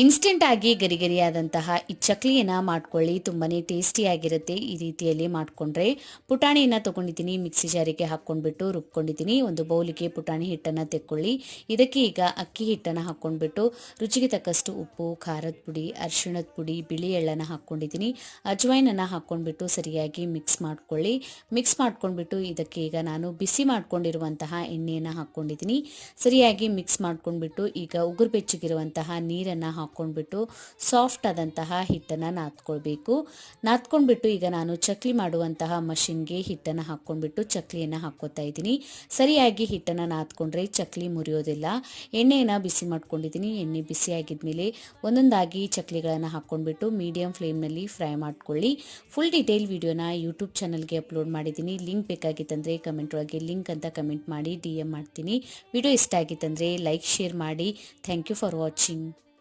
Instant ಆಗಿ ಗರಿ ಗರಿಯಾದಂತಹ ಈ ಚಕ್ಲಿಯನ್ನ ಮಾಡ್ಕೊಳ್ಳಿ. ತುಂಬಾನೇ ಟೇಸ್ಟಿಯಾಗಿರುತ್ತೆ ಈ ರೀತಿಯಲ್ಲಿ ಮಾಡ್ಕೊಂಡ್ರೆ ಪುಟಾಣಿಯನ್ನು ತಗೊಂಡಿದ್ದೀನಿ. ಮಿಕ್ಸಿ ಜಾರಿಗೆ ಹಾಕ್ಕೊಂಡ್ಬಿಟ್ಟು ರುಬ್ಕೊಂಡಿದ್ದೀನಿ. ಒಂದು ಬೌಲಿಗೆ ಪುಟಾಣಿ ಹಿಟ್ಟನ್ನ ತೆಕ್ಕೊಳ್ಳಿ. ಇದಕ್ಕೆ ಈಗ ಅಕ್ಕಿ ಹಿಟ್ಟನ್ನ ಹಾಕ್ಕೊಂಡ್ಬಿಟ್ಟು ರುಚಿಗೆ ತಕ್ಕಷ್ಟು ಉಪ್ಪು, ಖಾರದ ಪುಡಿ, ಅರಿಶಿಣದ ಪುಡಿ, ಬಿಳಿ ಎಳ್ಳನ್ನ ಹಾಕ್ಕೊಂಡಿದ್ದೀನಿ. ಅಜ್ವೈನನ್ನ ಹಾಕ್ಕೊಂಡ್ಬಿಟ್ಟು ಸರಿಯಾಗಿ ಮಿಕ್ಸ್ ಮಾಡ್ಕೊಳ್ಳಿ. ಮಿಕ್ಸ್ ಮಾಡ್ಕೊಂಡ್ಬಿಟ್ಟು ಇದಕ್ಕೆ ಈಗ ನಾನು ಬಿಸಿ ಮಾಡ್ಕೊಂಡಿರುವಂತಹ ಎಣ್ಣೆಯನ್ನು ಹಾಕ್ಕೊಂಡಿದ್ದೀನಿ. ಸರಿಯಾಗಿ ಮಿಕ್ಸ್ ಮಾಡ್ಕೊಂಡ್ಬಿಟ್ಟು ಈಗ ಉಗುರು ಬೆಚ್ಚಗಿರುವಂತಹ ನೀರನ್ನ ಹಾಕ್ಕೊಂಡ್ಬಿಟ್ಟು ಸಾಫ್ಟ್ ಆದಂತಹ ಹಿಟ್ಟನ್ನು ನಾದ್ಕೊಳ್ಬೇಕು. ನಾದ್ಕೊಂಡ್ಬಿಟ್ಟು ಈಗ ನಾನು ಚಕ್ಲಿ ಮಾಡುವಂತಹ ಮಷಿನ್ಗೆ ಹಿಟ್ಟನ್ನು ಹಾಕ್ಕೊಂಡ್ಬಿಟ್ಟು ಚಕ್ಲಿಯನ್ನು ಹಾಕ್ಕೋತಾ ಇದ್ದೀನಿ. ಸರಿಯಾಗಿ ಹಿಟ್ಟನ್ನು ನಾದ್ಕೊಂಡ್ರೆ ಚಕ್ಲಿ ಮುರಿಯೋದಿಲ್ಲ. ಎಣ್ಣೆಯನ್ನು ಬಿಸಿ ಮಾಡ್ಕೊಂಡಿದ್ದೀನಿ. ಎಣ್ಣೆ ಬಿಸಿ ಆಗಿದ್ಮೇಲೆ ಒಂದೊಂದಾಗಿ ಚಕ್ಲಿಗಳನ್ನು ಹಾಕ್ಕೊಂಡ್ಬಿಟ್ಟು ಮೀಡಿಯಂ ಫ್ಲೇಮ್ನಲ್ಲಿ ಫ್ರೈ ಮಾಡ್ಕೊಳ್ಳಿ. ಫುಲ್ ಡೀಟೇಲ್ ವಿಡಿಯೋನ ಯೂಟ್ಯೂಬ್ ಚಾನಲ್ಗೆ ಅಪ್ಲೋಡ್ ಮಾಡಿದ್ದೀನಿ. ಲಿಂಕ್ ಬೇಕಾಗಿತ್ತಂದರೆ ಕಮೆಂಟ್ ಒಳಗೆ ಲಿಂಕ್ ಅಂತ ಕಮೆಂಟ್ ಮಾಡಿ ಡಿ ಎಂ ಮಾಡ್ತೀನಿ. ವಿಡಿಯೋ ಇಷ್ಟ ಆಗಿತ್ತಂದರೆ ಲೈಕ್, ಶೇರ್ ಮಾಡಿ. Thank you for watching.